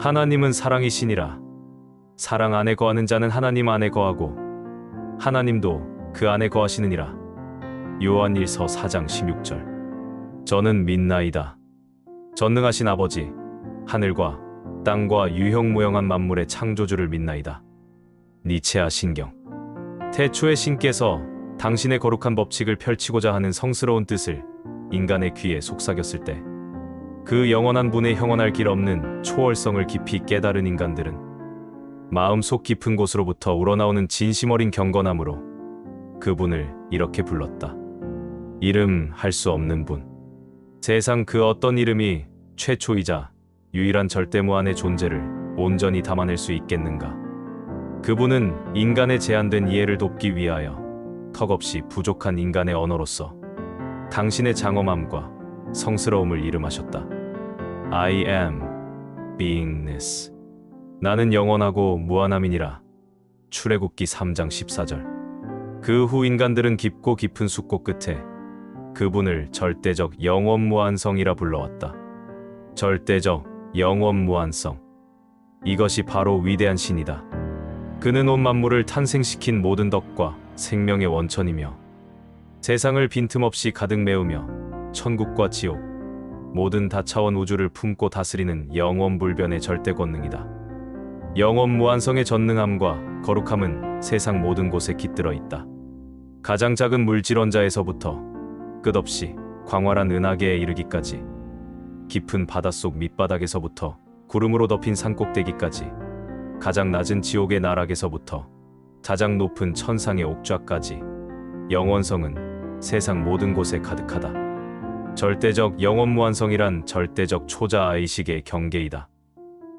하나님은 사랑이시니라. 사랑 안에 거하는 자는 하나님 안에 거하고 하나님도 그 안에 거하시느니라. 요한일서 4장 16절. 저는 믿나이다. 전능하신 아버지 하늘과 땅과 유형무형한 만물의 창조주를 믿나이다. 니체아 신경. 태초의 신께서 당신의 거룩한 법칙을 펼치고자 하는 성스러운 뜻을 인간의 귀에 속삭였을 때 그 영원한 분의 형언할 길 없는 초월성을 깊이 깨달은 인간들은 마음속 깊은 곳으로부터 우러나오는 진심 어린 경건함으로 그분을 이렇게 불렀다. 이름 할 수 없는 분. 세상 그 어떤 이름이 최초이자 유일한 절대 무한의 존재를 온전히 담아낼 수 있겠는가? 그분은 인간의 제한된 이해를 돕기 위하여 턱없이 부족한 인간의 언어로서 당신의 장엄함과 성스러움을 이름하셨다. I am beingness. 나는 영원하고 무한함이니라. 출애굽기 3장 14절. 그 후 인간들은 깊고 깊은 숙고 끝에 그분을 절대적 영원 무한성이라 불러왔다. 절대적 영원 무한성. 이것이 바로 위대한 신이다. 그는 온 만물을 탄생시킨 모든 덕과 생명의 원천이며 세상을 빈틈없이 가득 메우며 천국과 지옥, 모든 다차원 우주를 품고 다스리는 영원불변의 절대 권능이다. 영원 무한성의 전능함과 거룩함은 세상 모든 곳에 깃들어 있다. 가장 작은 물질 원자에서부터 끝없이 광활한 은하계에 이르기까지 깊은 바닷속 밑바닥에서부터 구름으로 덮인 산꼭대기까지 가장 낮은 지옥의 나락에서부터 가장 높은 천상의 옥좌까지 영원성은 세상 모든 곳에 가득하다. 절대적 영원무한성이란 절대적 초자아의식의 경계이다.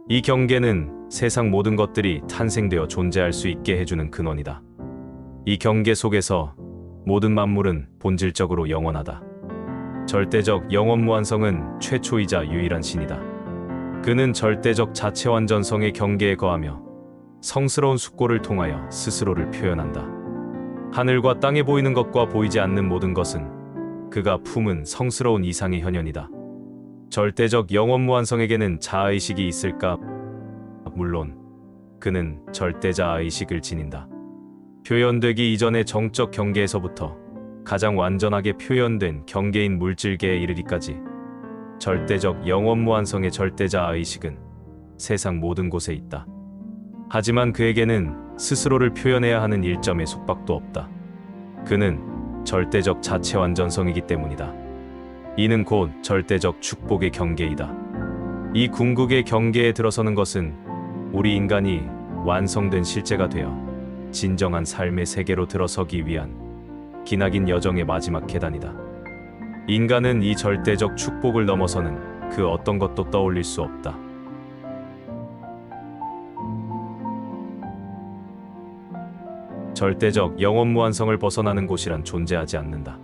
이 경계는 세상 모든 것들이 탄생되어 존재할 수 있게 해주는 근원이다. 이 경계 속에서 모든 만물은 본질적으로 영원하다. 절대적 영원무한성은 최초이자 유일한 신이다. 그는 절대적 자체 완전성의 경계에 거하며 성스러운 숙고를 통하여 스스로를 표현한다. 하늘과 땅에 보이는 것과 보이지 않는 모든 것은 그가 품은 성스러운 이상의 현현이다. 절대적 영원무한성에게는 자아의식이 있을까? 물론 그는 절대자아의식을 지닌다. 표현되기 이전의 정적 경계에서부터 가장 완전하게 표현된 경계인 물질계에 이르기까지 절대적 영원무한성의 절대자아의식은 세상 모든 곳에 있다. 하지만 그에게는 스스로를 표현해야 하는 일점의 속박도 없다. 그는 절대적 자체 완전성이기 때문이다. 이는 곧 절대적 축복의 경계이다. 이 궁극의 경계에 들어서는 것은 우리 인간이 완성된 실제가 되어 진정한 삶의 세계로 들어서기 위한 기나긴 여정의 마지막 계단이다. 인간은 이 절대적 축복을 넘어서는 그 어떤 것도 떠올릴 수 없다. 절대적 영원 무한성을 벗어나는 곳이란 존재하지 않는다.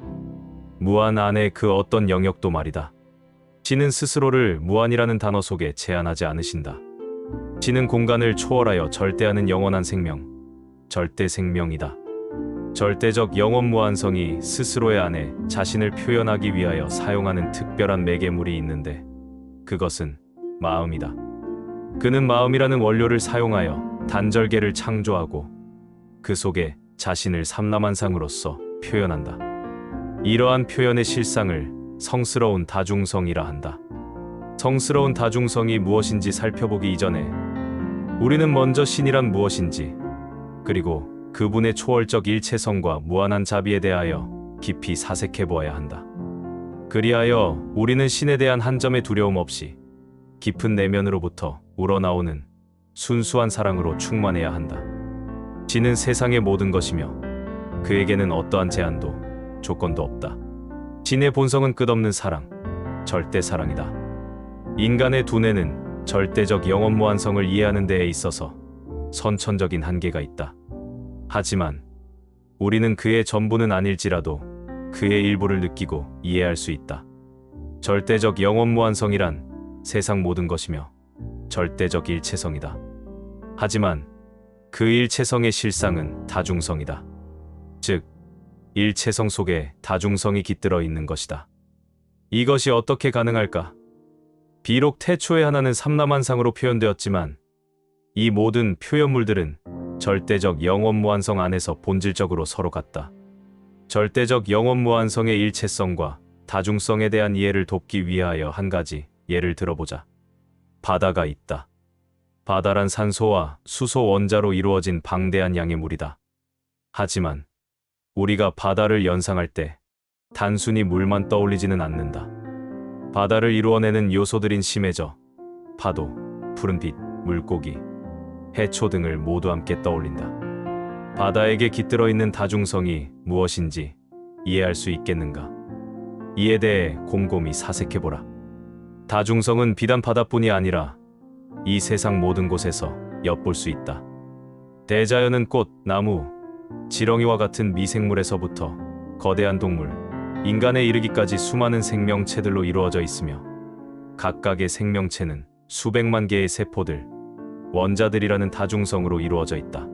무한 안에 그 어떤 영역도 말이다. 신은 스스로를 무한이라는 단어 속에 제한하지 않으신다. 신은 공간을 초월하여 절대하는 영원한 생명, 절대 생명이다. 절대적 영원 무한성이 스스로의 안에 자신을 표현하기 위하여 사용하는 특별한 매개물이 있는데 그것은 마음이다. 그는 마음이라는 원료를 사용하여 단절계를 창조하고 그 속에 자신을 삼라만상으로서 표현한다. 이러한 표현의 실상을 성스러운 다중성이라 한다. 성스러운 다중성이 무엇인지 살펴보기 이전에 우리는 먼저 신이란 무엇인지 그리고 그분의 초월적 일체성과 무한한 자비에 대하여 깊이 사색해 보아야 한다. 그리하여 우리는 신에 대한 한 점의 두려움 없이 깊은 내면으로부터 우러나오는 순수한 사랑으로 충만해야 한다. 신은 세상의 모든 것이며 그에게는 어떠한 제한도 조건도 없다. 신의 본성은 끝없는 사랑, 절대 사랑이다. 인간의 두뇌는 절대적 영원 무한성을 이해하는 데에 있어서 선천적인 한계가 있다. 하지만 우리는 그의 전부는 아닐지라도 그의 일부를 느끼고 이해할 수 있다. 절대적 영원 무한성이란 세상 모든 것이며 절대적 일체성이다. 하지만 그 일체성의 실상은 다중성이다. 즉, 일체성 속에 다중성이 깃들어 있는 것이다. 이것이 어떻게 가능할까? 비록 태초의 하나는 삼라만상으로 표현되었지만 이 모든 표현물들은 절대적 영원무한성 안에서 본질적으로 서로 같다. 절대적 영원무한성의 일체성과 다중성에 대한 이해를 돕기 위하여 한 가지 예를 들어보자. 바다가 있다. 바다란 산소와 수소 원자로 이루어진 방대한 양의 물이다. 하지만 우리가 바다를 연상할 때 단순히 물만 떠올리지는 않는다. 바다를 이루어내는 요소들인 심해저, 파도, 푸른빛, 물고기, 해초 등을 모두 함께 떠올린다. 바다에게 깃들어 있는 다중성이 무엇인지 이해할 수 있겠는가? 이에 대해 곰곰이 사색해보라. 다중성은 비단 바다뿐이 아니라 이 세상 모든 곳에서 엿볼 수 있다. 대자연은 꽃, 나무, 지렁이와 같은 미생물에서부터 거대한 동물, 인간에 이르기까지 수많은 생명체들로 이루어져 있으며 각각의 생명체는 수백만 개의 세포들, 원자들이라는 다중성으로 이루어져 있다.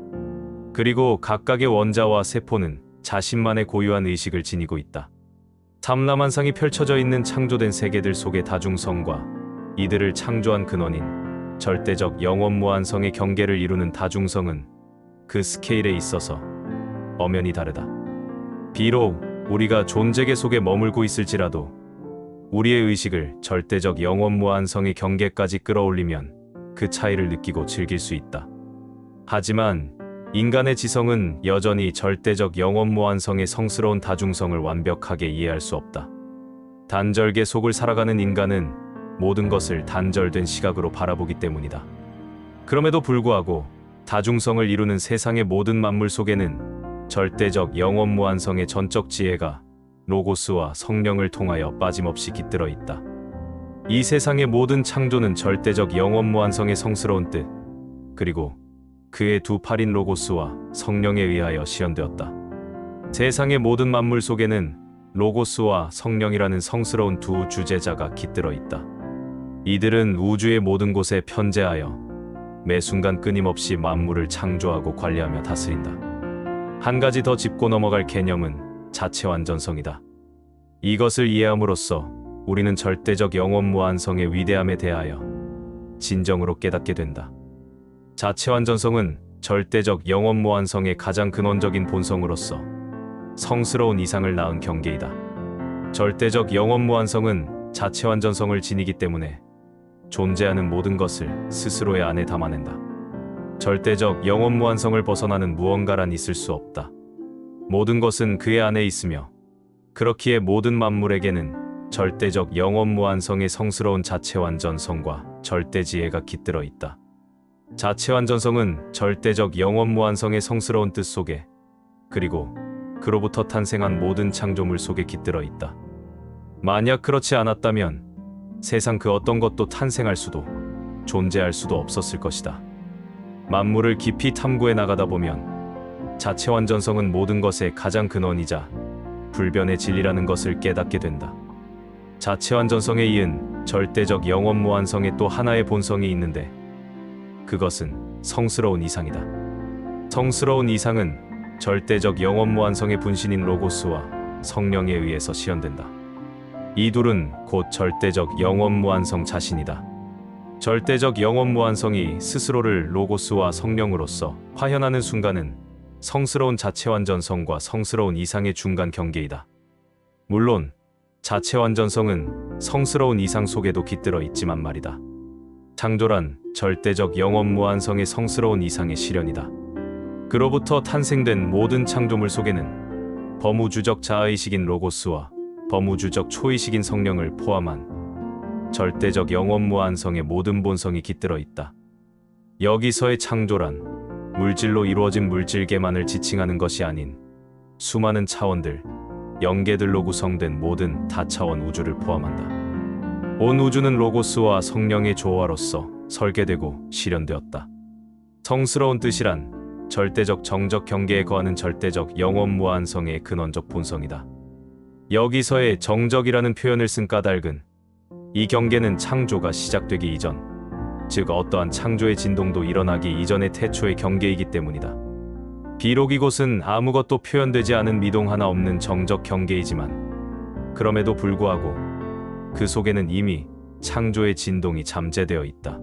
그리고 각각의 원자와 세포는 자신만의 고유한 의식을 지니고 있다. 삼라만상이 펼쳐져 있는 창조된 세계들 속의 다중성과 이들을 창조한 근원인 절대적 영원 무한성의 경계를 이루는 다중성은 그 스케일에 있어서 엄연히 다르다. 비록 우리가 존재계 속에 머물고 있을지라도 우리의 의식을 절대적 영원 무한성의 경계까지 끌어올리면 그 차이를 느끼고 즐길 수 있다. 하지만 인간의 지성은 여전히 절대적 영원 무한성의 성스러운 다중성을 완벽하게 이해할 수 없다. 단절계 속을 살아가는 인간은 모든 것을 단절된 시각으로 바라보기 때문이다. 그럼에도 불구하고 다중성을 이루는 세상의 모든 만물 속에는 절대적 영원 무한성의 전적 지혜가 로고스와 성령을 통하여 빠짐없이 깃들어 있다. 이 세상의 모든 창조는 절대적 영원 무한성의 성스러운 뜻, 그리고 그의 두 팔인 로고스와 성령에 의하여 시연되었다. 세상의 모든 만물 속에는 로고스와 성령이라는 성스러운 두 주제자가 깃들어 있다. 이들은 우주의 모든 곳에 편재하여 매 순간 끊임없이 만물을 창조하고 관리하며 다스린다. 한 가지 더 짚고 넘어갈 개념은 자체 완전성이다. 이것을 이해함으로써 우리는 절대적 영원 무한성의 위대함에 대하여 진정으로 깨닫게 된다. 자체 완전성은 절대적 영원 무한성의 가장 근원적인 본성으로서 성스러운 이상을 낳은 경계이다. 절대적 영원 무한성은 자체 완전성을 지니기 때문에 존재하는 모든 것을 스스로의 안에 담아낸다. 절대적 영원 무한성을 벗어나는 무언가란 있을 수 없다. 모든 것은 그의 안에 있으며 그렇기에 모든 만물에게는 절대적 영원 무한성의 성스러운 자체 완전성과 절대 지혜가 깃들어 있다. 자체 완전성은 절대적 영원 무한성의 성스러운 뜻 속에 그리고 그로부터 탄생한 모든 창조물 속에 깃들어 있다. 만약 그렇지 않았다면 세상 그 어떤 것도 탄생할 수도 존재할 수도 없었을 것이다. 만물을 깊이 탐구해 나가다 보면 자체 완전성은 모든 것의 가장 근원이자 불변의 진리라는 것을 깨닫게 된다. 자체 완전성에 이은 절대적 영원 무한성의 또 하나의 본성이 있는데 그것은 성스러운 이상이다. 성스러운 이상은 절대적 영원 무한성의 분신인 로고스와 성령에 의해서 시연된다. 이 둘은 곧 절대적 영원무한성 자신이다. 절대적 영원무한성이 스스로를 로고스와 성령으로서 화현하는 순간은 성스러운 자체 완전성과 성스러운 이상의 중간 경계이다. 물론 자체 완전성은 성스러운 이상 속에도 깃들어 있지만 말이다. 창조란 절대적 영원무한성의 성스러운 이상의 실현이다. 그로부터 탄생된 모든 창조물 속에는 범우주적 자아의식인 로고스와 범우주적 초의식인 성령을 포함한 절대적 영원무한성의 모든 본성이 깃들어 있다. 여기서의 창조란 물질로 이루어진 물질계만을 지칭하는 것이 아닌 수많은 차원들, 영계들로 구성된 모든 다차원 우주를 포함한다. 온 우주는 로고스와 성령의 조화로서 설계되고 실현되었다. 성스러운 뜻이란 절대적 정적 경계에 거하는 절대적 영원무한성의 근원적 본성이다. 여기서의 정적이라는 표현을 쓴 까닭은 이 경계는 창조가 시작되기 이전, 즉 어떠한 창조의 진동도 일어나기 이전의 태초의 경계이기 때문이다. 비록 이곳은 아무것도 표현되지 않은 미동 하나 없는 정적 경계이지만, 그럼에도 불구하고 그 속에는 이미 창조의 진동이 잠재되어 있다.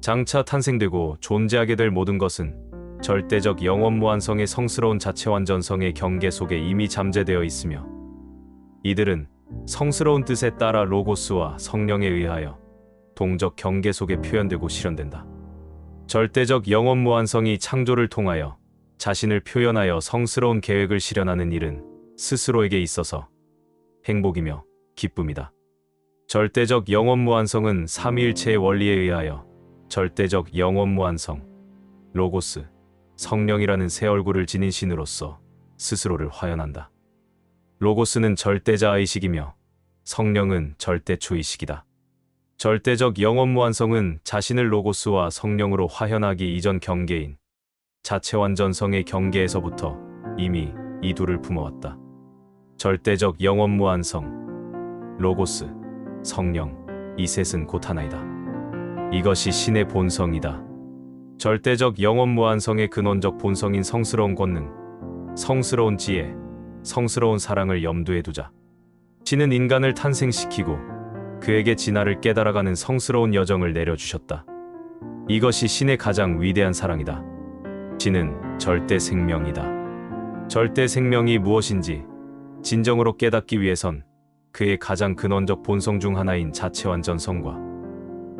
장차 탄생되고 존재하게 될 모든 것은 절대적 영원무한성의 성스러운 자체 완전성의 경계 속에 이미 잠재되어 있으며 이들은 성스러운 뜻에 따라 로고스와 성령에 의하여 동적 경계 속에 표현되고 실현된다. 절대적 영원 무한성이 창조를 통하여 자신을 표현하여 성스러운 계획을 실현하는 일은 스스로에게 있어서 행복이며 기쁨이다. 절대적 영원 무한성은 삼위일체의 원리에 의하여 절대적 영원 무한성, 로고스, 성령이라는 새 얼굴을 지닌 신으로서 스스로를 화연한다. 로고스는 절대자의식이며 성령은 절대초의식이다. 절대적 영원무한성은 자신을 로고스와 성령으로 화현하기 이전 경계인 자체완전성의 경계에서부터 이미 이 둘을 품어왔다. 절대적 영원무한성, 로고스, 성령, 이 셋은 곧 하나이다. 이것이 신의 본성이다. 절대적 영원무한성의 근원적 본성인 성스러운 권능, 성스러운 지혜, 성스러운 사랑을 염두에 두자. 신은 인간을 탄생시키고 그에게 진화를 깨달아가는 성스러운 여정을 내려주셨다. 이것이 신의 가장 위대한 사랑이다. 신은 절대 생명이다. 절대 생명이 무엇인지 진정으로 깨닫기 위해선 그의 가장 근원적 본성 중 하나인 자체 완전성과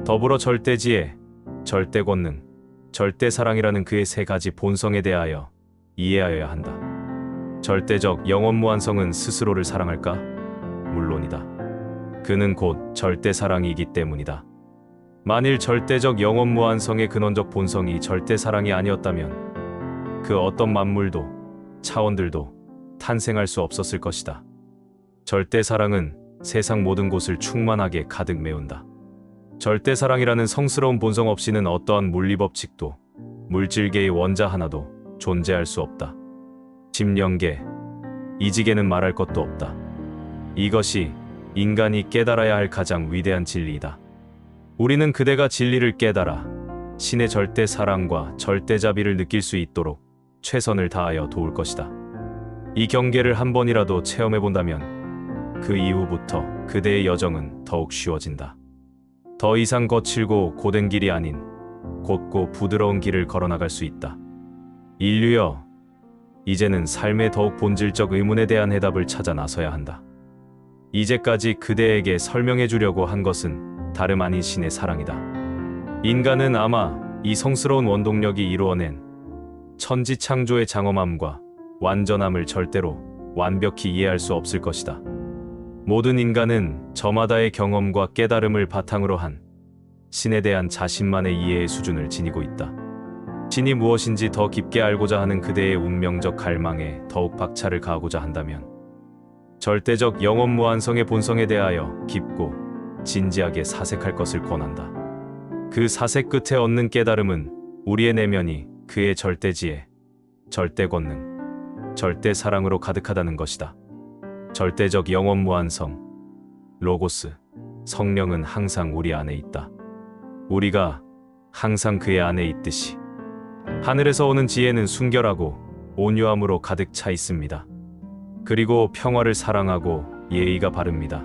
더불어 절대지혜, 절대 권능, 절대 사랑이라는 그의 세 가지 본성에 대하여 이해하여야 한다. 절대적 영원무한성은 스스로를 사랑할까? 물론이다. 그는 곧 절대 사랑이기 때문이다. 만일 절대적 영원무한성의 근원적 본성이 절대 사랑이 아니었다면 그 어떤 만물도 차원들도 탄생할 수 없었을 것이다. 절대 사랑은 세상 모든 곳을 충만하게 가득 메운다. 절대 사랑이라는 성스러운 본성 없이는 어떠한 물리법칙도 물질계의 원자 하나도 존재할 수 없다. 집령계, 이지계는 말할 것도 없다. 이것이 인간이 깨달아야 할 가장 위대한 진리이다. 우리는 그대가 진리를 깨달아 신의 절대 사랑과 절대 자비를 느낄 수 있도록 최선을 다하여 도울 것이다. 이 경계를 한 번이라도 체험해 본다면 그 이후부터 그대의 여정은 더욱 쉬워진다. 더 이상 거칠고 고된 길이 아닌 곧고 부드러운 길을 걸어나갈 수 있다. 인류여, 이제는 삶의 더욱 본질적 의문에 대한 해답을 찾아 나서야 한다. 이제까지 그대에게 설명해 주려고 한 것은 다름 아닌 신의 사랑이다. 인간은 아마 이 성스러운 원동력이 이루어낸 천지 창조의 장엄함과 완전함을 절대로 완벽히 이해할 수 없을 것이다. 모든 인간은 저마다의 경험과 깨달음을 바탕으로 한 신에 대한 자신만의 이해의 수준을 지니고 있다. 신이 무엇인지 더 깊게 알고자 하는 그대의 운명적 갈망에 더욱 박차를 가하고자 한다면 절대적 영원 무한성의 본성에 대하여 깊고 진지하게 사색할 것을 권한다. 그 사색 끝에 얻는 깨달음은 우리의 내면이 그의 절대지혜, 절대 권능, 절대 사랑으로 가득하다는 것이다. 절대적 영원 무한성, 로고스, 성령은 항상 우리 안에 있다. 우리가 항상 그의 안에 있듯이 하늘에서 오는 지혜는 순결하고 온유함으로 가득 차 있습니다. 그리고 평화를 사랑하고 예의가 바릅니다.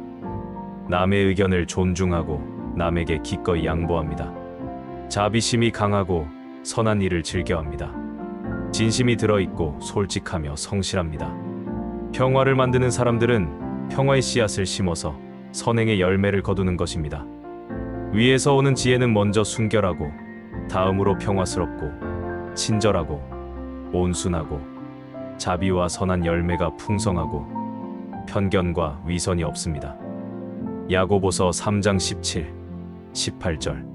남의 의견을 존중하고 남에게 기꺼이 양보합니다. 자비심이 강하고 선한 일을 즐겨합니다. 진심이 들어있고 솔직하며 성실합니다. 평화를 만드는 사람들은 평화의 씨앗을 심어서 선행의 열매를 거두는 것입니다. 위에서 오는 지혜는 먼저 순결하고 다음으로 평화스럽고 친절하고 온순하고 자비와 선한 열매가 풍성하고 편견과 위선이 없습니다. 야고보서 3장 17, 18절